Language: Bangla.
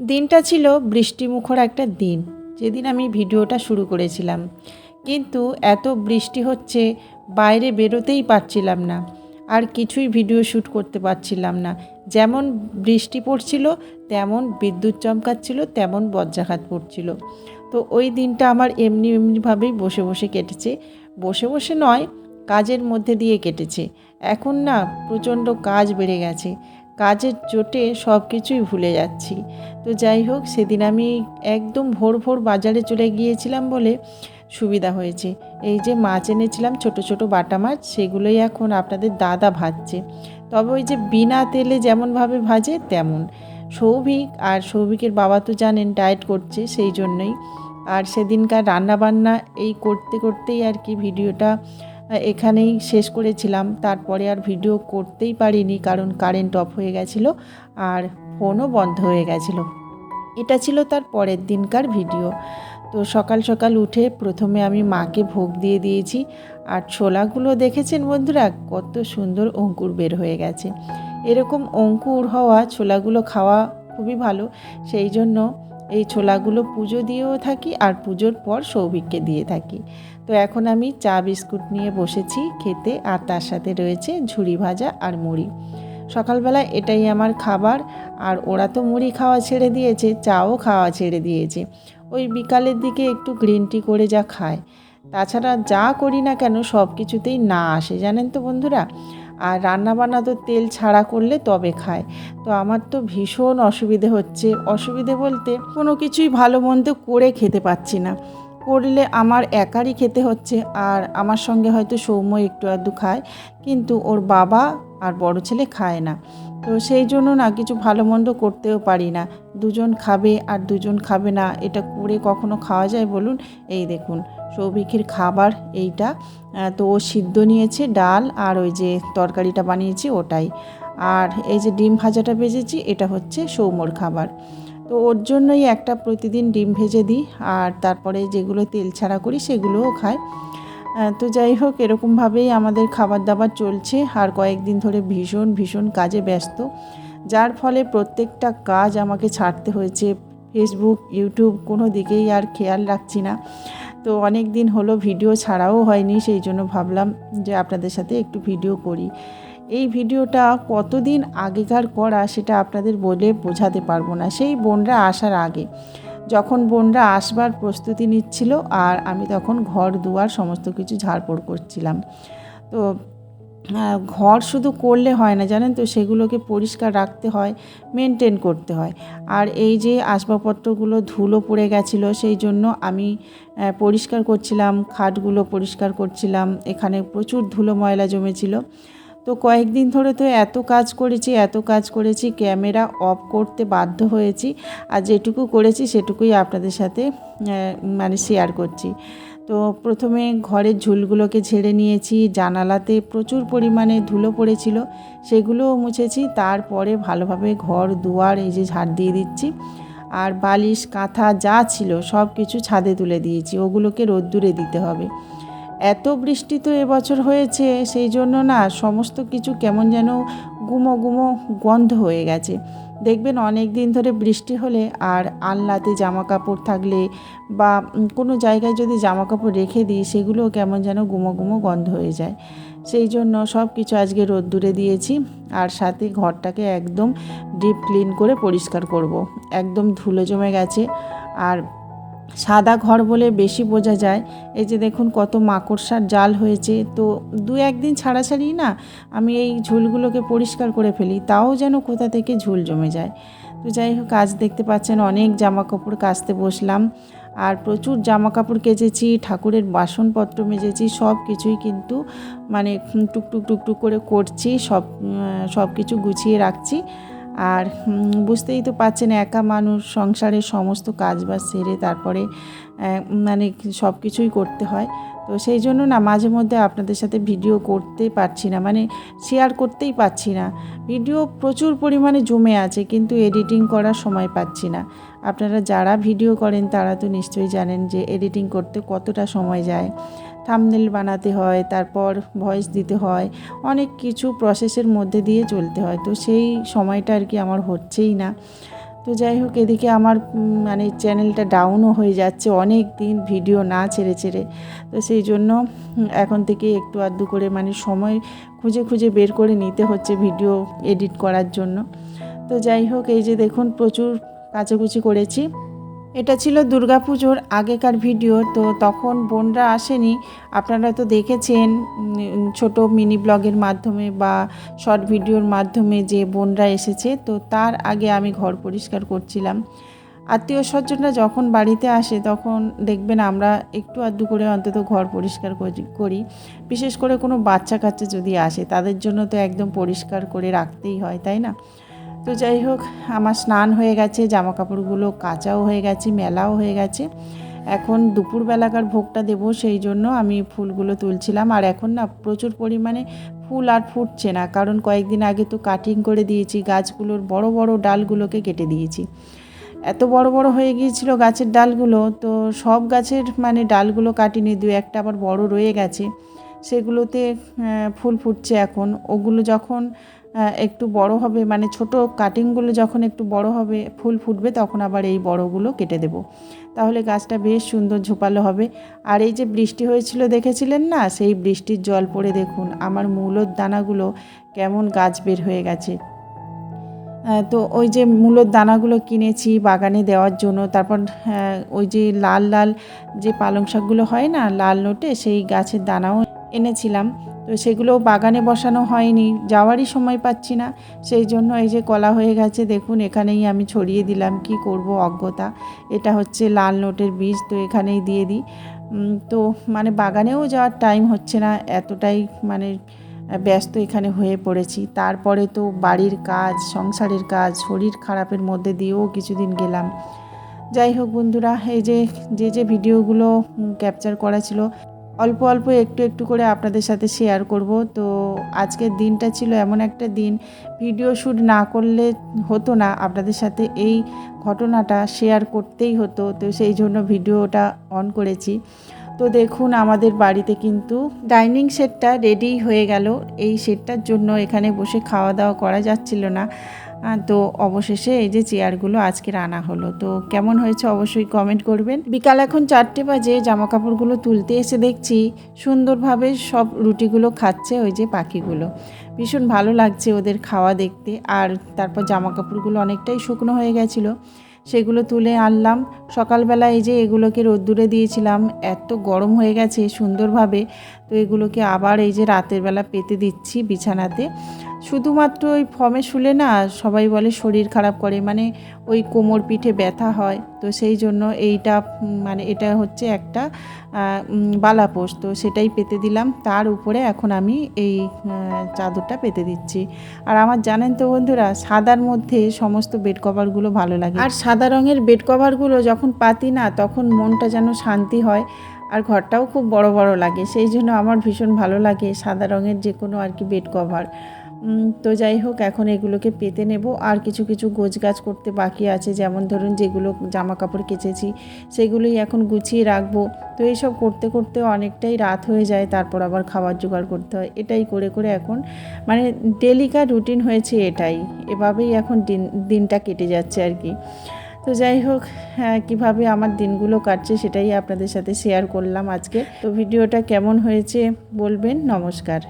দিনটা ছিল বৃষ্টিমুখর একটা দিন, যেদিন আমি ভিডিওটা শুরু করেছিলাম। কিন্তু এত বৃষ্টি হচ্ছে, বাইরে বেরোতেই পারছিলাম না। আর কিছুই ভিডিও শ্যুট করতে পারছিলাম না। যেমন বৃষ্টি পড়ছিল, তেমন বিদ্যুৎ চমকাচ্ছিল, তেমন বজ্রাঘাত পড়ছিল। তো ওই দিনটা আমার এমনি এমনিভাবেই বসে বসে কেটেছে। বসে বসে নয়, কাজের মধ্যে দিয়ে কেটেছে। এখন না প্রচণ্ড কাজ বেড়ে গেছে। কাজের চোটে সব কিছুই ভুলে যাচ্ছি। তো যাই হোক, সেদিন আমি একদম ভোর ভোর বাজারে চলে গিয়েছিলাম বলে সুবিধা হয়েছে। এই যে মাছ এনেছিলাম, ছোট ছোট বাটা মাছ, সেগুলোই এখন আপনাদের দাদা ভাজছে। তবে ওই যে বিনা তেলে যেমনভাবে ভাজে, তেমন। সৌভিক আর সৌভিকের বাবা তো জানেন ডায়েট করছে সেই জন্যই। আর সেদিনকার রান্নাবান্না এই করতে করতেই আর কি ভিডিওটা এখানেই শেষ করেছিলাম। তারপরে আর ভিডিও করতেই পারিনি কারণ কারেন্ট অফ হয়ে গেছিল আর ফোনও বন্ধ হয়ে গেছিল। এটা ছিল তার পরের দিনকার ভিডিও। তো সকাল সকাল উঠে প্রথমে আমি মাকে ভোগ দিয়ে দিয়েছি। আর ছোলাগুলো দেখেছেন বন্ধুরা? কত সুন্দর অঙ্কুর বের হয়ে গেছে। এরকম অঙ্কুর হওয়া, ছোলাগুলো খাওয়া খুবই ভালো। সেই জন্য এই ছোলাগুলো পুজো দিয়েও থাকি আর পুজোর পর সৌভিককে দিয়ে থাকি। তো এখন আমি চা বিস্কুট নিয়ে বসেছি খেতে আর তার সাথে রয়েছে ঝুড়ি ভাজা আর মুড়ি। সকালবেলা এটাই আমার খাবার আর ওরা তো মুড়ি খাওয়া ছেড়ে দিয়েছে, চাও খাওয়া ছেড়ে দিয়েছে। ওই বিকালের দিকে একটু গ্রিন টি করে যা খায়। তাছাড়া যা করি না কেন সব কিছুতেই না আসে, জানেন তো বন্ধুরা? আর রান্নাবান্না তো তেল ছাড়া করলে তবে খায়। তো আমার তো ভীষণ অসুবিধে হচ্ছে। অসুবিধে বলতে কোনো কিছুই ভালো মন্দ করে খেতে পাচ্ছি না। করলে আমার একারই খেতে হচ্ছে আর আমার সঙ্গে হয়তো সৌম্য একটু আধটু খায়, কিন্তু ওর বাবা আর বড় ছেলে খায় না। তো সেই জন্য না কিছু ভালো মন্দ করতেও পারি না। দুজন খাবে আর দুজন খাবে না, এটা করে কখনো খাওয়া যায় বলুন? এই দেখুন সৌভিকের খাবার এইটা তো ও সিদ্ধ নিয়েছে ডাল আর ওই যে তরকারিটা বানিয়েছি ওটাই। আর এই যে ডিম ভাজাটা ভেজেছি, এটা হচ্ছে সৌমর খাবার। তো ওর জন্যই একটা প্রতিদিন ডিম ভেজে দিই আর তারপরে যেগুলো তেল ছাড়া করি সেগুলোও খায় তো যাই হোক, এরকমভাবেই আমাদের খাবার দাবার চলছে আর কয়েকদিন ধরে ভীষণ ভীষণ কাজে ব্যস্ত। যার ফলে প্রত্যেকটা কাজ আমাকে ছাড়তে হয়েছে। ফেসবুক, ইউটিউব কোনো দিকেই আর খেয়াল রাখছি না। তো অনেক দিন হলো ভিডিও ছাড়াও হয়নি, সেই জন্য ভাবলাম যে আপনাদের সাথে একটু ভিডিও করি। এই ভিডিওটা কতদিন আগেকার করা সেটা আপনাদের বলে বোঝাতে পারব না। সেই বোনরা আসার আগে, যখন বোনরা আসবার প্রস্তুতি নিচ্ছিল আর আমি তখন ঘর দুয়ার সমস্ত কিছু ঝাড়পড় করছিলাম। তো ঘর শুধু করলে হয় না, জানেন তো? সেগুলোকে পরিষ্কার রাখতে হয় মেনটেন করতে হয়। আর এই যে আসবাবপত্রগুলো ধুলো পড়ে গেছিল, সেই জন্য আমি পরিষ্কার করছিলাম, খাটগুলো পরিষ্কার করছিলাম, এখানে প্রচুর ধুলো ময়লা জমেছিল। তো কয়েকদিন ধরে তো এত কাজ করেছি, এত কাজ করেছি, ক্যামেরা অফ করতে বাধ্য হয়েছি, আর যেটুকু করেছি সেটুকুই আপনাদের সাথে মানে শেয়ার করছি। তো প্রথমে ঘরের ঝুলগুলোকে ঝেড়ে নিয়েছি, জানালাতে প্রচুর পরিমাণে ধুলো পড়েছিল, সেগুলোও মুছেছি, তারপরে ভালোভাবে ঘর, দুয়ার, এই যে ঝাড় দিয়ে দিচ্ছি, আর বালিশ, কাঁথা যা ছিল সব কিছু ছাদে তুলে দিয়েছি, ওগুলোকে রোদ্দুরে দিতে হবে। এত বৃষ্টি তো এবছর হয়েছে, সেই জন্য না সমস্ত কিছু কেমন যেন গুমো গুমো গন্ধ হয়ে গেছে দেখবেন অনেক দিন ধরে বৃষ্টি হলে আর আলনাতে জামা কাপড় থাকলে বা কোনো জায়গায় যদি জামা কাপড় রেখে দিই, সেগুলোও কেমন যেন গুমো গুমো গন্ধ হয়ে যায় সেই জন্য সব কিছু আজকে রোদ্দুরে দিয়েছি আর সাথে ঘরটাকে একদম ডিপ ক্লিন করে পরিষ্কার করব। একদম ধুলো জমে গেছে আর সাদা ঘর বলে বেশি বোঝা যায়। এই যে দেখুন কত মাকড়সার জাল হয়েছে। তো দু একদিন ছাড়াছাড়ি না আমি এই ঝুলগুলোকে পরিষ্কার করে ফেলি, তাও যেন কোথা থেকে ঝুল জমে যায়। তো যাই হোক কাজ দেখতে পাচ্ছেন অনেক জামা কাপড় কাচতে বসলাম। আর প্রচুর জামা কাপড় কেচেছি, ঠাকুরের বাসনপত্র মেজেছি, সব কিছুই কিন্তু মানে টুকটুক টুকটুক করে করছি, সব সব কিছু গুছিয়ে রাখছি। আর বুঝতেই তো পাচ্ছেন একা মানুষ সংসারের সমস্ত কাজ বাজ সেরে তারপরে মানে সব কিছুই করতে হয়। তো সেই জন্য না মাঝে মধ্যে আপনাদের সাথে ভিডিও করতে পারছি না মানে শেয়ার করতেই পারছি না। ভিডিও প্রচুর পরিমাণে জমে আছে কিন্তু এডিটিং করার সময় পাচ্ছি না। আপনারা যারা ভিডিও করেন তারা তো নিশ্চয়ই জানেন যে এডিটিং করতে কতটা সময় যায়। থামনেল বানাতে হয়, তারপর ভয়েস দিতে হয়, অনেক কিছু প্রসেসের মধ্যে দিয়ে চলতে হয়। তো সেই সময়টা আর কি আমার হচ্ছেই না। তো যাই হোক, এদিকে আমার মানে চ্যানেলটা ডাউনও হয়ে যাচ্ছে, অনেক দিন ভিডিও না ছেড়ে ছেড়ে। তো সেই জন্য এখন থেকে একটু আধটু করে মানে সময় খুঁজে খুঁজে বের করে নিতে হচ্ছে ভিডিও এডিট করার জন্য। তো যাই হোক, এই যে দেখুন, প্রচুর কাচাকুচি করেছি। এটা ছিল দুর্গাপুজোর আগেকার ভিডিও, তো তখন বোনরা আসেনি। আপনারা তো দেখেছেন ছোট মিনি ব্লগের মাধ্যমে বা শর্ট ভিডিওর মাধ্যমে যে বোনরা এসেছে, তো তার আগে আমি ঘর পরিষ্কার করছিলাম। আত্মীয় স্বজনরা যখন বাড়িতে আসে, তখন দেখবেন আমরা একটু আধটু করে অন্তত ঘর পরিষ্কার করি- করি। বিশেষ করে কোনো বাচ্চা কাচ্চা যদি আসে, তাদের জন্য তো একদম পরিষ্কার করে রাখতেই হয়, তাই না? তো যাই হোক, আমার স্নান হয়ে গেছে জামা কাপড়গুলো কাঁচাও হয়ে গেছে, মেলাও হয়ে গেছে। এখন দুপুরবেলাকার ভোগটা দেবো, সেই জন্য আমি ফুলগুলো তুলছিলাম। আর এখন না, প্রচুর পরিমাণে ফুল আর ফুটছে না, কারণ কয়েকদিন আগে তো কাটিং করে দিয়েছি, গাছগুলোর বড় বড় ডালগুলোকে কেটে দিয়েছি। এত বড় বড় হয়ে গিয়েছিল গাছের ডালগুলো, তো সব গাছের মানে ডালগুলো কাটিনি, দু একটা আবার বড় রয়ে গেছে। সেগুলোতে ফুল ফুটছে এখন। ওগুলো যখন একটু বড় হবে মানে ছোট কাটিংগুলো যখন একটু বড় হবে, ফুল ফুটবে, তখন আবার এই বড়গুলো কেটে দেব। তাহলে গাছটা বেশ সুন্দর ঝোপালো হবে। আর এই যে বৃষ্টি হয়েছিল, দেখেছিলেন না? সেই বৃষ্টির জল পড়ে দেখুন, আমার মূলর দানাগুলো কেমন গাছ বের হয়ে গেছে। তো ওই যে মূলর দানাগুলো কিনেছি বাগানে দেওয়ার জন্য, তারপর ওই যে লাল লাল যে পালং শাকগুলো হয় না, লাল নোটে, সেই গাছের দানাও এনেছিলাম। তো সেগুলো বাগানে বসানো হয়নি, যাওয়ারই সময় পাচ্ছি না। সেই জন্য এই যে কলা হয়ে গেছে, দেখুন এখানেই আমি ছড়িয়ে দিলাম, কি করব অজ্ঞতা। এটা হচ্ছে লাল নোটের বীজ, তো এখানেই দিয়ে দিই। তো মানে বাগানেও যাওয়ার টাইম হচ্ছে না, এতটাই মানে ব্যস্ত এখানে হয়ে পড়েছি। তারপরে তো বাড়ির কাজ, সংসারের কাজ, শরীর খারাপের মধ্যে দিয়েও কিছুদিন গেলাম। যাই হোক বন্ধুরা, এই যে যে যে ভিডিওগুলো ক্যাপচার করা ছিল অল্প অল্প একটু একটু করে আপনাদের সাথে শেয়ার করব। তো আজকের দিনটা ছিল এমন একটা দিন ভিডিও শ্যুট না করলে হতো না, আপনাদের সাথে এই ঘটনাটা শেয়ার করতেই হতো। তো সেই জন্য ভিডিওটা অন করেছি। তো দেখুন, আমাদের বাড়িতে কিন্তু ডাইনিং সেটটা রেডি হয়ে গেল। এই সেটটার জন্য এখানে বসে খাওয়া দাওয়া করা যাচ্ছিল না। তো অবশেষে এই যে চেয়ারগুলো আজকে আনা হলো। তো কেমন হয়েছে অবশ্যই কমেন্ট করবেন। বিকাল এখন চারটে বাজে জামা কাপড়গুলো তুলতে এসে দেখছি সুন্দরভাবে সব রুটিগুলো খাচ্ছে ওই যে পাখিগুলো। ভীষণ ভালো লাগছে ওদের খাওয়া দেখতে। আর তারপর জামা কাপড়গুলো অনেকটাই শুকনো হয়ে গেছিল। সেগুলো তুলে আনলাম। সকালবেলা এই যে এগুলোকে রোদ্দুরে দিয়েছিলাম। এত গরম হয়ে গেছে সুন্দরভাবে। তো এগুলোকে আবার এই যে রাতের বেলা পেতে দিচ্ছি বিছানাতে। শুধুমাত্র ওই ফমে শুলে না সবাই বলে শরীর খারাপ করে মানে ওই কোমর পিঠে ব্যথা হয়। তো সেই জন্য এইটা মানে এটা হচ্ছে একটা বালাপোষ তো সেটাই পেতে দিলাম। তার উপরে এখন আমি এই চাদরটা পেতে দিচ্ছি। আর আমার জানেন তো বন্ধুরা, সাদার মধ্যে সমস্ত বেড কভারগুলো ভালো লাগে। আর সাদা রঙের বেড কভারগুলো যখন পাতি না, তখন মনটা যেন শান্তি হয়। আর ঘরটাও খুব বড় বড় লাগে, সেই জন্য আমার ভীষণ ভালো লাগে সাদা রঙের যে কোনো আর কি বেড কভার তো যাই হোক, এখন এগুলোকে পেতে নেব। আর কিছু কিছু গোছগাছ করতে বাকি আছে, যেমন ধরুন যেগুলো জামা কাপড় কেচেছি, সেগুলোই এখন গুছিয়ে রাখব। তো এইসব করতে করতে অনেকটাই রাত হয়ে যায়, তারপর আবার খাবার জোগাড় করতে হয়। এটাই করে করে এখন মানে ডেলিকার রুটিন হয়েছে এটাই। এভাবেই এখন দিন, দিনটা কেটে যাচ্ছে আর কি। তো যাই হোক কীভাবে আমার দিনগুলো কাটছে সেটাই আপনাদের সাথে শেয়ার করলাম আজকে। তো ভিডিওটা কেমন হয়েছে বলবেন, নমস্কার।